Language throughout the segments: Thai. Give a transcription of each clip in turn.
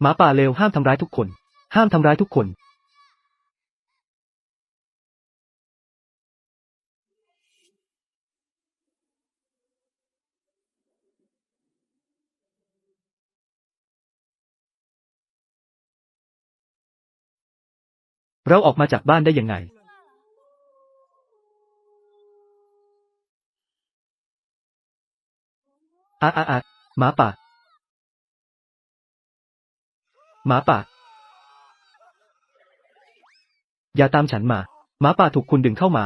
หมาป่าเลวห้ามทำร้ายทุกคน ห้ามทำร้ายทุกคนเราออกมาจากบ้านได้ยังไงอะอะอะหมาป่า หมาป่า อย่าตามฉันมา หมาป่าถูกคุณดึงเข้ามา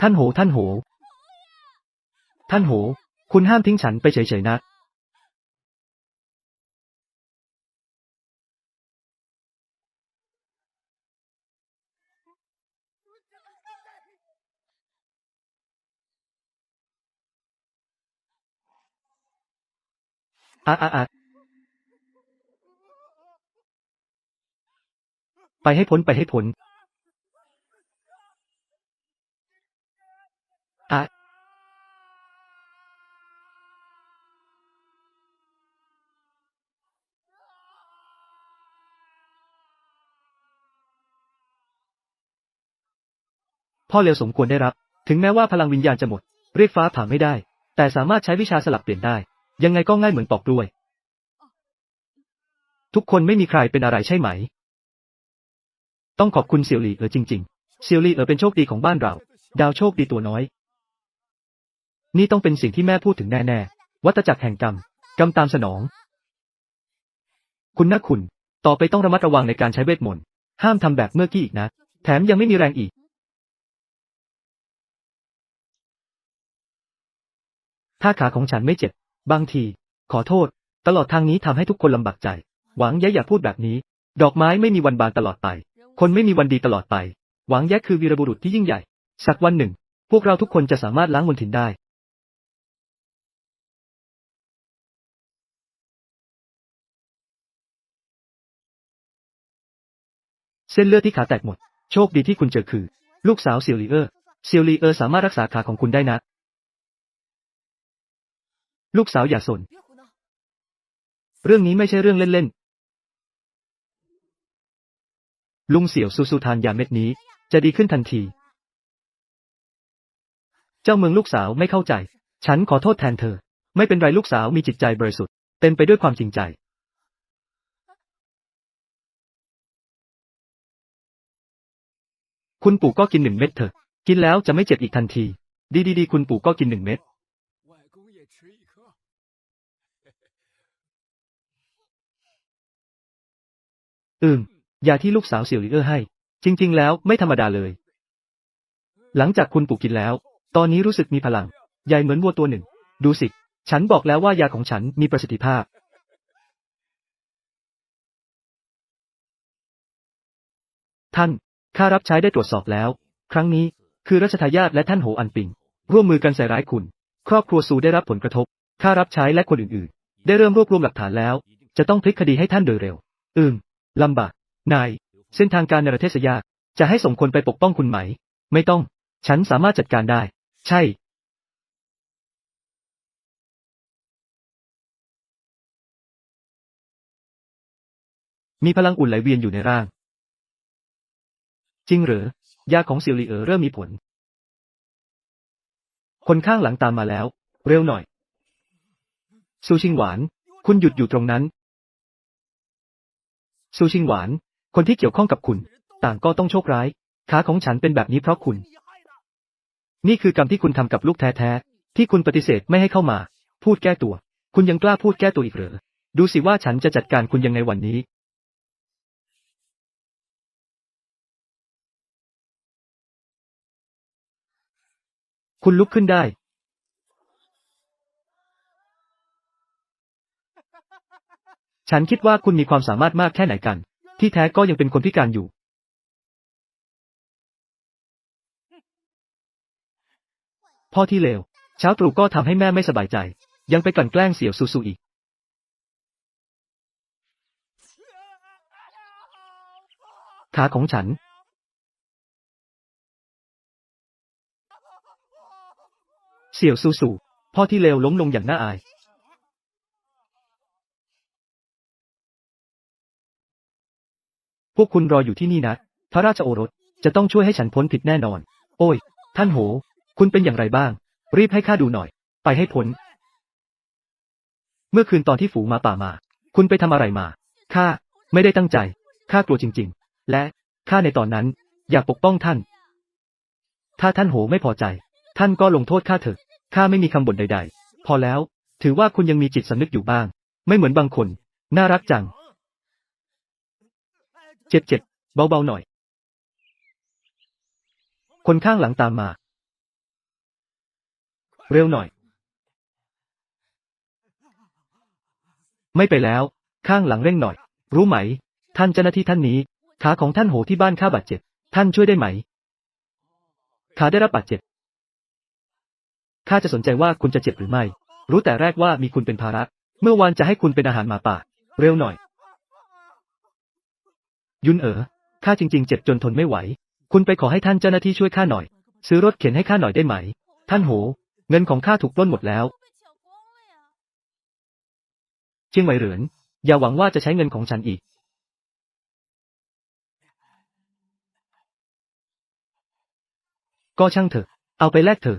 ท่านโห ท่านโห ท่านโห คุณห้ามทิ้งฉันไปเฉยๆนะ อะอะอะ ไปให้พ้นไปให้พ้นอะพ่อเลวสมควรได้รับ ถึงแม้ว่าพลังวิญญาณจะหมด เรียกฟ้าผ่าไม่ได้ แต่สามารถใช้วิชาสลับเปลี่ยนได้ ยังไงก็ง่ายเหมือนปอกกล้วย ทุกคนไม่มีใครเป็นอะไรใช่ไหม ต้องขอบคุณเซียวหลี่เอ๋อจริงๆเซียวหลี่เอ๋อเป็นโชคดีของบ้านเรา ดาวโชคดีตัวน้อย นี่ต้องเป็นสิ่งที่แม่พูดถึงแน่ๆ วัตจักรแห่งกรรม กรรมตามสนอง คุณนะคุณ ต่อไปต้องระมัดระวังในการใช้เวทมนต์ ห้ามทำแบบเมื่อกี้อีกนะ แถมยังไม่มีแรงอีก ถ้าขาของฉันไม่เจ็บ บางที ขอโทษ ตลอดทางนี้ทำให้ทุกคนลำบากใจ หวังแย่อย่าพูดแบบนี้ ดอกไม้ไม่มีวันบานตลอดไป คนไม่มีวันดีตลอดไป หวังแย่คือวีรบุรุษที่ยิ่งใหญ่ สักวันหนึ่ง พวกเราทุกคนจะสามารถล้างมลทินได้ เส้นเลือดที่ขาแตกหมด โชคดีที่คุณเจอคือ ลูกสาวเซียวลีเออร์เซียวลีเออร์สามารถรักษาขาของคุณได้นะ ลูกสาวอย่าสน เรื่องนี้ไม่ใช่เรื่องเล่น ลุงเสี่ยวซูซูทานยาเม็ดนี้ จะดีขึ้นทันที เจ้าเมืองลูกสาวไม่เข้าใจ ฉันขอโทษแทนเธอ ไม่เป็นไรลูกสาวมีจิตใจบริสุทธิ์เต็มไปด้วยความจริงใจ คุณปู่ก็กินหนึ่งเม็ดเถอะ กินแล้วจะไม่เจ็บอีกทันที ดีดีดีคุณปู่ก็กินหนึ่งเม็ดอืม ยาที่ลูกสาวเสี่ยวหลีเออร์ให้ จริง ๆ แล้วไม่ธรรมดาเลย หลังจากคุณปู่กินแล้ว ตอนนี้รู้สึกมีพลัง ใหญ่เหมือนวัวตัวหนึ่ง ดูสิ ฉันบอกแล้วว่ายาของฉันมีประสิทธิภาพ ท่านข้ารับใช้ได้ตรวจสอบแล้ว ครั้งนี้คือรัชทายาทและท่านโหอันปิง ร่วมมือกันใส่ร้ายคุณ ครอบครัวซูได้รับผลกระทบข้ารับใช้และคนอื่นๆ ได้เริ่มรวบรวมหลักฐานแล้ว จะต้องพลิกคดีให้ท่านโดยเร็ว อืมลำบาก นาย เส้นทางการในประเทศยากจะให้ส่งคนไปปกป้องคุณไหม ไม่ต้อง ฉันสามารถจัดการได้ ใช่ มีพลังอุ่นไหลเวียนอยู่ในร่าง จริงหรือยาของซียวหลีเอ๋อเริ่มมีผล คนข้างหลังตามมาแล้ว เร็วหน่อย ซูชิงหวาน คุณหยุดอยู่ตรงนั้น ซูชิงหวาน คนที่เกี่ยวข้องกับคุณ ต่างก็ต้องโชคร้าย ขาของฉันเป็นแบบนี้เพราะคุณ นี่คือกรรมที่คุณทำกับลูกแท้ๆ ที่คุณปฏิเสธไม่ให้เข้ามา พูดแก้ตัว คุณยังกล้าพูดแก้ตัวอีกเหรอ ดูสิว่าฉันจะจัดการคุณยังไงวันนี้ คุณลุกขึ้นได้ฉันคิดว่าคุณมีความสามารถมากแค่ไหนกัน ที่แท้ก็ยังเป็นคนพิการอยู่ พ่อที่เลว เช้าตรู่ก็ทำให้แม่ไม่สบายใจ ยังไปกลั่นแกล้งเสี่ยวซูซูอีก ขาของฉัน เสี่ยวซูซูพ่อที่เลวล้มลงอย่างน่าอาย วกคุณรออยู่ที่นี่นะพระราชโอรสจะต้องช่วยให้ฉันพ้นผิดแน่นอน โอ้ย ท่านโห คุณเป็นอย่างไรบ้าง รีบให้ข้าดูหน่อย ไปให้พ้น เมื่อคืนตอนที่ฝูงมาป่ามา คุณไปทำอะไรมา ข้า ไม่ได้ตั้งใจ ข้ากลัวจริง ๆ และ ข้าในตอนนั้น อยากปกป้องท่าน ถ้าท่านโหไม่พอใจ ท่านก็ลงโทษข้าเถอะ ข้าไม่มีคำบ่นใด ๆ พอแล้ว ถือว่าคุณยังมีจิตสำนึกอยู่บ้าง ไม่เหมือนบางคน น่ารักจัง เจ็บเจ็บเบาๆหน่อย คนข้างหลังตามมา เร็วหน่อย ไม่ไปแล้ว ข้างหลังเร่งหน่อย รู้ไหม ท่านเจ้าหน้าที่ท่านนี้ ขาของท่านโหที่บ้านข้าบาดเจ็บ ท่านช่วยได้ไหม ขาได้รับบาดเจ็บ ข้าจะสนใจว่าคุณจะเจ็บหรือไม่ รู้แต่แรกว่ามีคุณเป็นภาระ เมื่อวานจะให้คุณเป็นอาหารหมาป่า เร็วหน่อย ยุนเอ๋อข้าจริง ๆ เจ็บจนทนไม่ไหว คุณไปขอให้ท่านเจ้าหน้าที่ช่วยข้าหน่อย ซื้อรถเข็นให้ข้าหน่อยได้ไหม ท่านโห เงินของข้าถูกปล้นหมดแล้วเชียงไหวเหรินอย่าหวังว่าจะใช้เงินของฉันอีก ก็ช่างเถอะ เอาไปแลกเถอะ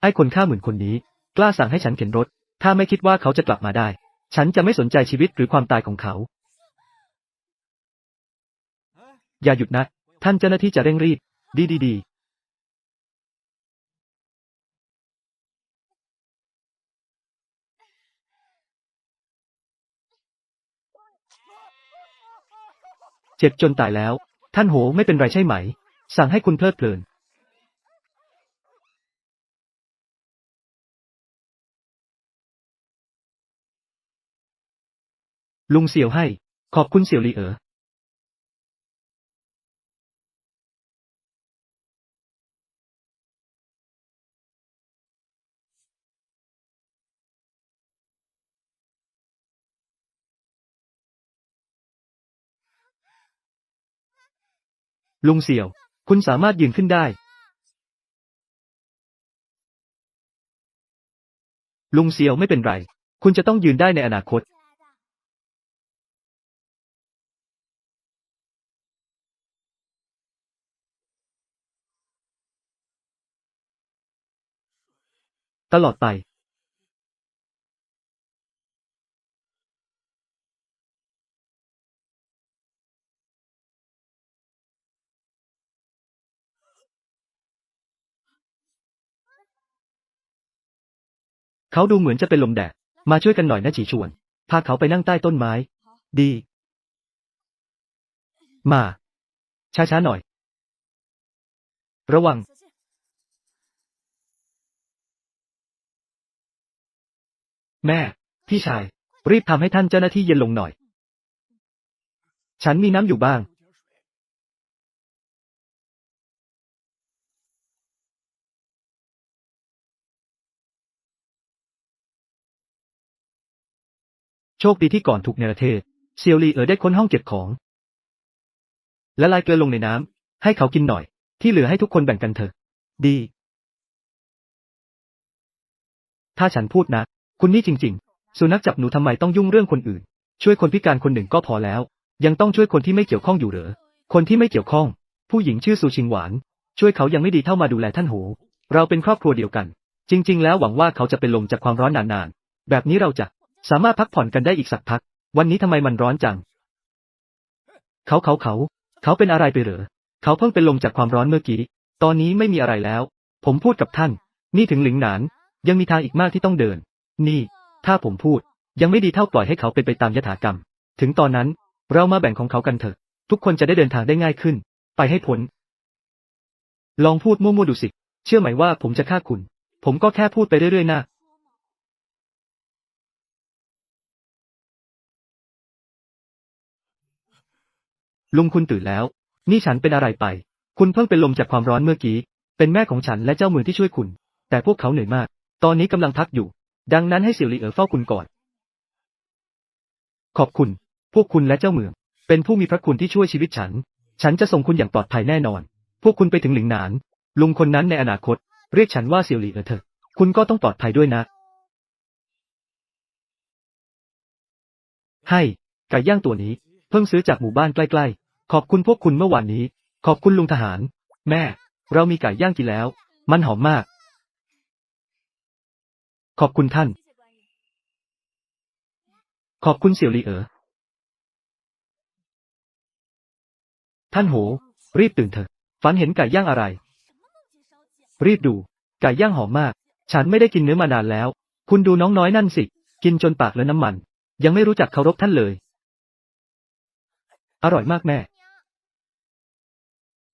ไอ้คนฆ่าหมื่นคนนี้ กล้าสั่งให้ฉันเข็นรถ ถ้าไม่คิดว่าเขาจะกลับมาได้ ฉันจะไม่สนใจชีวิตหรือความตายของเขา อย่าหยุดนะ ท่านเจ้าหน้าที่จะเร่งรีบ ดีดีดีเจ็บจนตายแล้ว ท่านโหไม่เป็นไรใช่ไหม สั่งให้คุณเพลิดเพลิน ลุงเสี่ยวให้ ขอบคุณเสี่ยวหลีเอ๋อลุงเสี่ยว คุณสามารถยืนขึ้นได้ ลุงเสี่ยวไม่เป็นไร คุณจะต้องยืนได้ในอนาคต ตลอดไปเขาดูเหมือนจะเป็นลมแดด มาช่วยกันหน่อยนะจีชวน พาเขาไปนั่งใต้ต้นไม้ ดี มา ช้าๆหน่อย ระวัง แม่ พี่ชาย รีบทำให้ท่านเจ้าหน้าที่เย็นลงหน่อย ฉันมีน้ำอยู่บ้าง โชคดีที่ก่อนถูกเนรเทศ เซียวลีเอ๋อได้ค้นห้องเก็บของ และลายเกลือลงในน้ำให้เขากินหน่อย ที่เหลือให้ทุกคนแบ่งกันเถอะ ดี ถ้าฉันพูดนะ คุณนี่จริง ๆ สุนัขจับหนูทำไมต้องยุ่งเรื่องคนอื่น ช่วยคนพิการคนหนึ่งก็พอแล้ว ยังต้องช่วยคนที่ไม่เกี่ยวข้องอยู่เหรอ คนที่ไม่เกี่ยวข้อง ผู้หญิงชื่อสุชิงหวาน ช่วยเขายังไม่ดีเท่ามาดูแลท่านโห เราเป็นครอบครัวเดียวกัน จริง ๆ แล้วหวังว่าเขาจะเป็นลมจากความร้อนนานๆ แบบนี้เราจะสามารถพักผ่อนกันได้อีกสักพัก วันนี้ทำไมมันร้อนจัง เขาเขาเขา เขาเป็นอะไรไปเหรอ เขาเพิ่งเป็นลมจากความร้อนเมื่อกี้ ตอนนี้ไม่มีอะไรแล้ว ผมพูดกับท่าน นี่ถึงหลิงหนาน ยังมีทางอีกมากที่ต้องเดิน นี่ ถ้าผมพูด ยังไม่ดีเท่าปล่อยให้เขาเป็นไปตามยถากรรม ถึงตอนนั้น เรามาแบ่งของเขากันเถอะ ทุกคนจะได้เดินทางได้ง่ายขึ้น ไปให้พ้น ลองพูดมั่วๆดูสิ เชื่อไหมว่าผมจะฆ่าคุณ ผมก็แค่พูดไปเรื่อยๆนะลุงคุณตื่นแล้ว นี่ฉันเป็นอะไรไป คุณเพิ่งเป็นลมจากความร้อนเมื่อกี้ เป็นแม่ของฉันและเจ้ามือที่ช่วยคุณ แต่พวกเขาเหนื่อยมาก ตอนนี้กำลังพักอยู่ ดังนั้นให้สี่ยวลีเอ๋อเฝ้าคุณก่อน ขอบคุณ พวกคุณและเจ้าเมือง เป็นผู้มีพระคุณที่ช่วยชีวิตฉัน ฉันจะส่งคุณอย่างปลอดภัยแน่นอน พวกคุณไปถึงหลิงหนาน ลุงคนนั้นในอนาคต เรียกฉันว่าสี่ยวลีเอ๋อเถอะ คุณก็ต้องปลอดภัยด้วยนะ ให้ ไก่ย่างตัวนี้ เพิ่งซื้อจากหมู่บ้านใกล้ ๆ ขอบคุณพวกคุณเมื่อวานนี้ ขอบคุณลุงทหาร แม่ เรามีไก่ย่างกินแล้ว มันหอมมาก ขอบคุณท่าน ขอบคุณเสี่ยวหลีเอ๋อ ท่านโห รีบตื่นเถอะ ฝันเห็นไก่ย่างอะไร รีบดู ไก่ย่างหอมมาก ฉันไม่ได้กินเนื้อมานานแล้ว คุณดูน้องน้อยนั่นสิ กินจนปากเลอะน้ำมัน ยังไม่รู้จักเคารพท่านเลย อร่อยมากแม่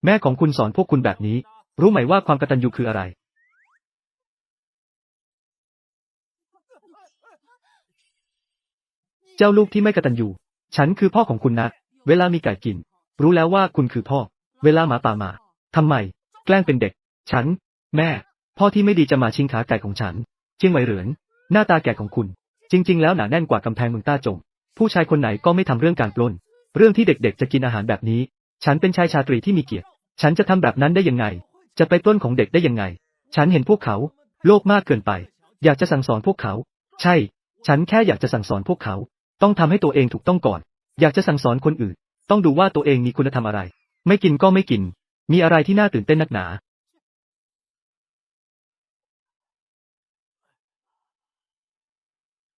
แม่ของคุณสอนพวกคุณแบบนี้ รู้ไหมว่าความกตัญญูคืออะไร เจ้าลูกที่ไม่กตัญญูฉันคือพ่อของคุณนะ เวลามีไก่กิน รู้แล้วว่าคุณคือพ่อ เวลาหมาป่ามาทำไม แกล้งเป็นเด็ก ฉัน แม่ พ่อที่ไม่ดีจะมาชิงขาไก่ของฉันเจียงไหวเหรินหน้าตาแก่ของคุณ จริง ๆ แล้วหนาแน่นกว่ากำแพงเมืองต้าจง ผู้ชายคนไหนก็ไม่ทำเรื่องการปล้น เรื่องที่เด็กๆ จะกินอาหารแบบนี้ ฉันเป็นชายชาตรีที่มีเกียรติ ฉันจะทำแบบนั้นได้ยังไง จะไปปล้นของเด็กได้ยังไง ฉันเห็นพวกเขา โลภมากเกินไป อยากจะสั่งสอนพวกเขา ใช่ ฉันแค่อยากจะสั่งสอนพวกเขา ต้องทำให้ตัวเองถูกต้องก่อน อยากจะสั่งสอนคนอื่น ต้องดูว่าตัวเองมีคุณธรรมอะไร ไม่กินก็ไม่กิน มีอะไรที่น่าตื่นเต้นนักหนา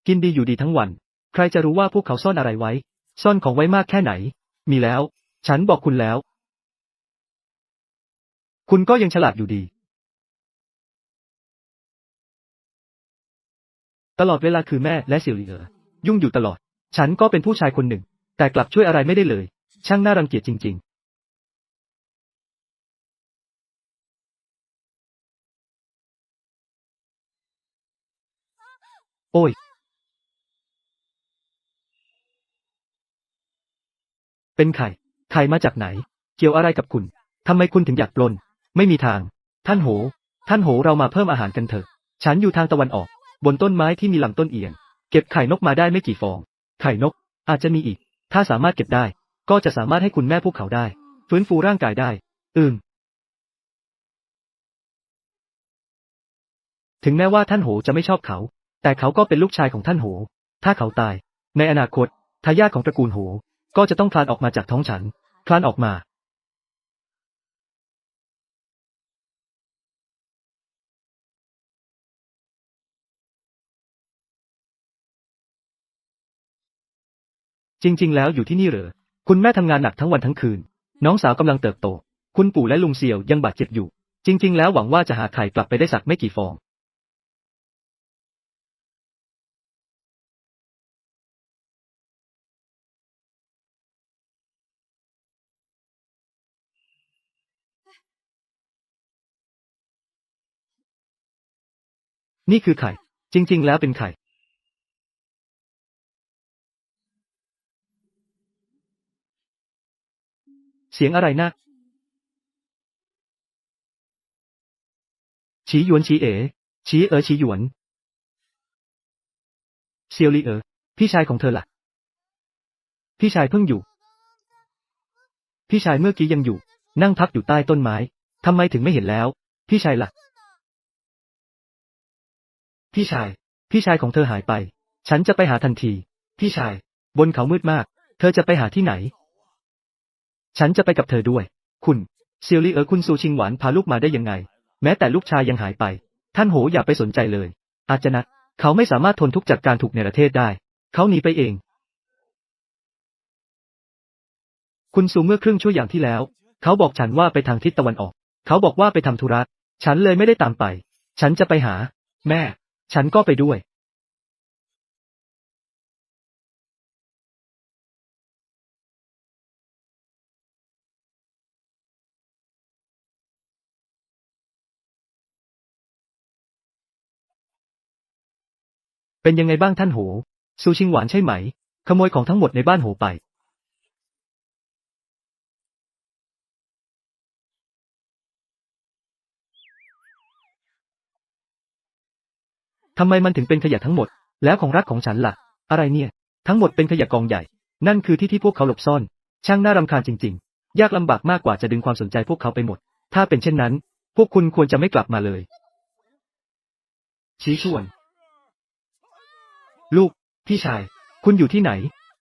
กินดีอยู่ดีทั้งวัน ใครจะรู้ว่าพวกเขาซ่อนอะไรไว้ ซ่อนของไว้มากแค่ไหน มีแล้ว ฉันบอกคุณแล้ว คุณก็ยังฉลาดอยู่ดี ตลอดเวลาคือแม่และเสี่ยวหลีเอ๋อยุ่งอยู่ตลอด ฉันก็เป็นผู้ชายคนหนึ่ง แต่กลับช่วยอะไรไม่ได้เลย ช่างน่ารังเกียจจริง ๆโอ้ย เป็นไข่ ไข่มาจากไหน เกี่ยวอะไรกับคุณ ทำไมคุณถึงอยากปล้น ไม่มีทาง ท่านโห ท่านโหเรามาเพิ่มอาหารกันเถอะ ฉันอยู่ทางตะวันออก บนต้นไม้ที่มีลำต้นเอียง เก็บไข่นกมาได้ไม่กี่ฟอง ไข่นก อาจจะมีอีก ถ้าสามารถเก็บได้ ก็จะสามารถให้คุณแม่พวกเขาได้ ฟื้นฟูร่างกายได้ อืม ถึงแม้ว่าท่านโหจะไม่ชอบเขา แต่เขาก็เป็นลูกชายของท่านโห ถ้าเขาตาย ในอนาคตทายาทของตระกูลโห ก็จะต้องคลานออกมาจากท้องฉัน คลานออกมา จริง ๆ แล้วอยู่ที่นี่เหรอ คุณแม่ทำงานหนักทั้งวันทั้งคืน น้องสาวกำลังเติบโต คุณปู่และลุงเสี่ยวยังบาดเจ็บอยู่ จริง ๆ แล้วหวังว่าจะหาไข่กลับไปได้สักไม่กี่ฟอง นี่คือไข่ จริง ๆ แล้วเป็นไข่ สียงอะไรนะฉีหยวนฉีเอ๋ฉีเอ๋อฉีหยวนเซียวลีเอ๋อพี่ชายของเธอล่ะ พี่ชายเพิ่งอยู่ พี่ชายเมื่อกี้ยังอยู่ นั่งพักอยู่ใต้ต้นไม้ทำไมถึงไม่เห็นแล้ว พี่ชายล่ะ พี่ชาย พี่ชายของเธอหายไป ฉันจะไปหาทันที พี่ชาย บนเขามืดมาก เธอจะไปหาที่ไหน ฉันจะไปกับเธอด้วย คุณเซียวลี่เอ๋อคุณซูชิงหวานพาลูกมาได้ยังไง แม้แต่ลูกชายยังหายไป ท่านโหอย่าไปสนใจเลย อาจจะนะเขาไม่สามารถทนทุกข์จากการถูกในประเทศได้ เขาหนีไปเอง คุณซูเมื่อครึ่งชั่วอย่างที่แล้ว เขาบอกฉันว่าไปทางทิศตะวันออก เขาบอกว่าไปทำธุระ ฉันเลยไม่ได้ตามไป ฉันจะไปหา แม่ ฉันก็ไปด้วย เป็นยังไงบ้างท่านโห ซูชิงหวานใช่ไหม ขโมยของทั้งหมดในบ้านโหไป ทำไมมันถึงเป็นขยะทั้งหมด แล้วของรักของฉันล่ะ อะไรเนี่ย ทั้งหมดเป็นขยะกองใหญ่ นั่นคือที่ที่พวกเขาหลบซ่อน ช่างน่ารำคาญจริง ๆ ยากลำบากมากกว่าจะดึงความสนใจพวกเขาไปหมด ถ้าเป็นเช่นนั้น พวกคุณควรจะไม่กลับมาเลย ชี้ชวน ลูก พี่ชาย คุณอยู่ที่ไหน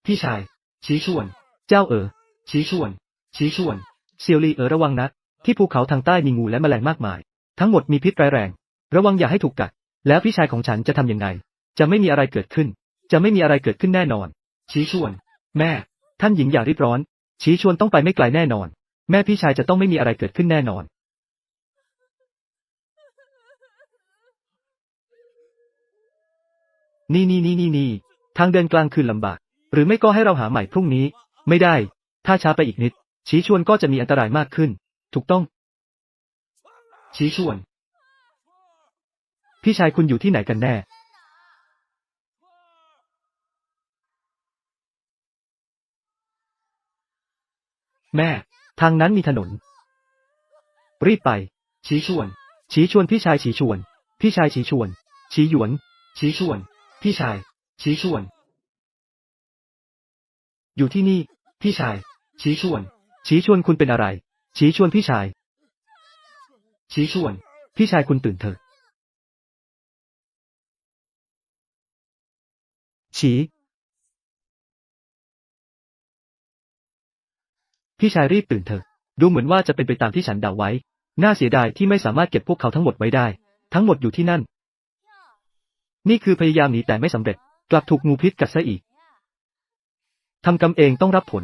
พี่ชาย ชี้ชวน เจ้าเอ๋อชี้ชวน ชี้ชวน เซียวลีเอ๋อระวังนะ ที่ภูเขาทางใต้มีงูและแมลงมากมาย ทั้งหมดมีพิษร้ายแรง ระวังอย่าให้ถูกกัด แล้วพี่ชายของฉันจะทำยังไง จะไม่มีอะไรเกิดขึ้น จะไม่มีอะไรเกิดขึ้นแน่นอน ชี้ชวน แม่ ท่านหญิงอย่ารีบร้อน ชี้ชวนต้องไปไม่ไกลแน่นอน แม่พี่ชายจะต้องไม่มีอะไรเกิดขึ้นแน่นอน นี่นี่นี่นี่นี่ทางเดินกลางคืนลำบาก หรือไม่ก็ให้เราหาใหม่พรุ่งนี้ ไม่ได้ ถ้าช้าไปอีกนิด ชี้ชวนก็จะมีอันตรายมากขึ้น ถูกต้อง ชี้ชวน พี่ชายคุณอยู่ที่ไหนกันแน่ แม่ ทางนั้นมีถนน รีบไป ชี้ชวน ชี้ชวนพี่ชายชี้ชวน พี่ชายชี้ชวน ชี้หยวน ชี้ชวน พี่ชาย ชี้ชวน อยู่ที่นี่ พี่ชาย ชี้ชวน ชี้ชวนคุณเป็นอะไร ชี้ชวนพี่ชาย ชี้ชวน พี่ชายคุณตื่นเถอะ ชี้ พี่ชายรีบตื่นเถอะ ดูเหมือนว่าจะเป็นไปตามที่ฉันเดาไว้ น่าเสียดายที่ไม่สามารถเก็บพวกเขาทั้งหมดไว้ได้ ทั้งหมดอยู่ที่นั่น นี่คือพยายามหนีแต่ไม่สำเร็จ กลับถูกงูพิษกัดซะอีกทำกรรมเองต้องรับผล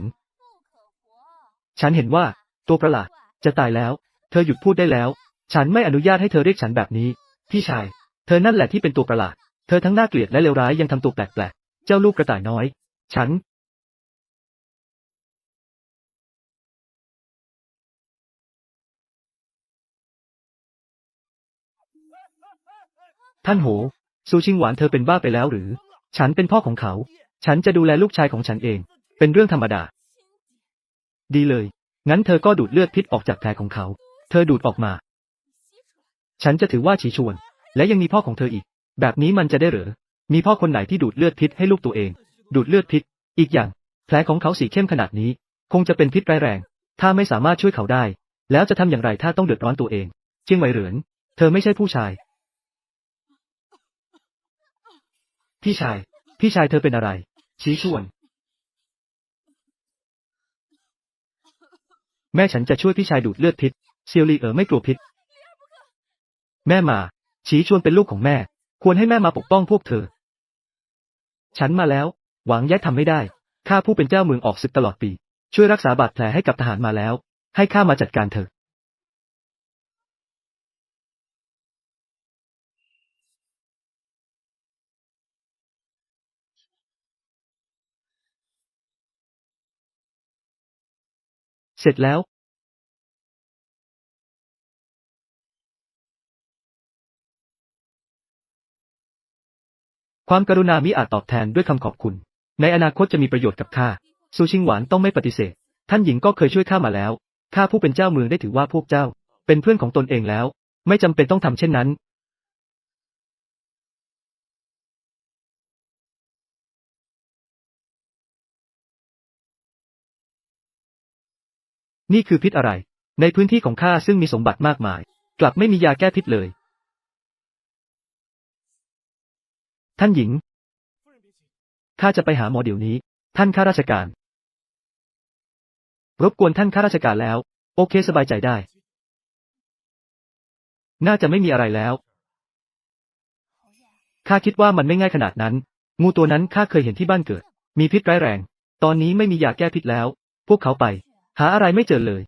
ฉันเห็นว่า ตัวประหลาดจะตายแล้ว เธอหยุดพูดได้แล้ว ฉันไม่อนุญาตให้เธอเรียกฉันแบบนี้ พี่ชาย เธอนั่นแหละที่เป็นตัวประหลาด เธอทั้งน่าเกลียดและเลวร้ายยังทำตัวแปลกๆ เจ้าลูกกระต่ายน้อย ฉัน ท่านโห ซูชิงหวานเธอเป็นบ้าไปแล้วหรือ ฉันเป็นพ่อของเขา ฉันจะดูแลลูกชายของฉันเอง เป็นเรื่องธรรมดา ดีเลย งั้นเธอก็ดูดเลือดพิษออกจากแผลของเขา เธอดูดออกมา ฉันจะถือว่าฉีชวน และยังมีพ่อของเธออีก แบบนี้มันจะได้หรือมีพ่อคนไหนที่ดูดเลือดพิษให้ลูกตัวเอง ดูดเลือดพิษ อีกอย่าง แผลของเขาสีเข้มขนาดนี้ คงจะเป็นพิษร้ายแรง ถ้าไม่สามารถช่วยเขาได้ แล้วจะทำอย่างไรถ้าต้องเดือดร้อนตัวเอง เจียงไหวเหริน เธอไม่ใช่ผู้ชาย พี่ชาย พี่ชายเธอเป็นอะไร ชี้ชวน แม่ฉันจะช่วยพี่ชายดูดเลือดพิษเซียวลีเอ๋อไม่กลัวพิษ แม่มา ชี้ชวนเป็นลูกของแม่ ควรให้แม่มาปกป้องพวกเธอ ฉันมาแล้ว หวังแย่ทำไม่ได้ข้าผู้เป็นเจ้าเมืองออกศึกตลอดปี ช่วยรักษาบาดแผลให้กับทหารมาแล้ว ให้ข้ามาจัดการเถอ เสร็จแล้ว ความกรุณามิอาจตอบแทนด้วยคำขอบคุณ ในอนาคตจะมีประโยชน์กับข้าซูชิงหวานต้องไม่ปฏิเสธ ท่านหญิงก็เคยช่วยข้ามาแล้ว ข้าผู้เป็นเจ้าเมืองได้ถือว่าพวกเจ้า เป็นเพื่อนของตนเองแล้ว ไม่จำเป็นต้องทำเช่นนั้น นี่คือพิษอะไร ในพื้นที่ของข้าซึ่งมีสมบัติมากมาย กลับไม่มียาแก้พิษเลย ท่านหญิง ข้าจะไปหาหมอเดี๋ยวนี้ ท่านข้าราชการ รบกวนท่านข้าราชการแล้ว โอเคสบายใจได้ น่าจะไม่มีอะไรแล้ว ข้าคิดว่ามันไม่ง่ายขนาดนั้น งูตัวนั้นข้าเคยเห็นที่บ้านเกิด มีพิษร้ายแรง ตอนนี้ไม่มียาแก้พิษแล้ว พวกเขาไป หาอะไรไม่เจอเลย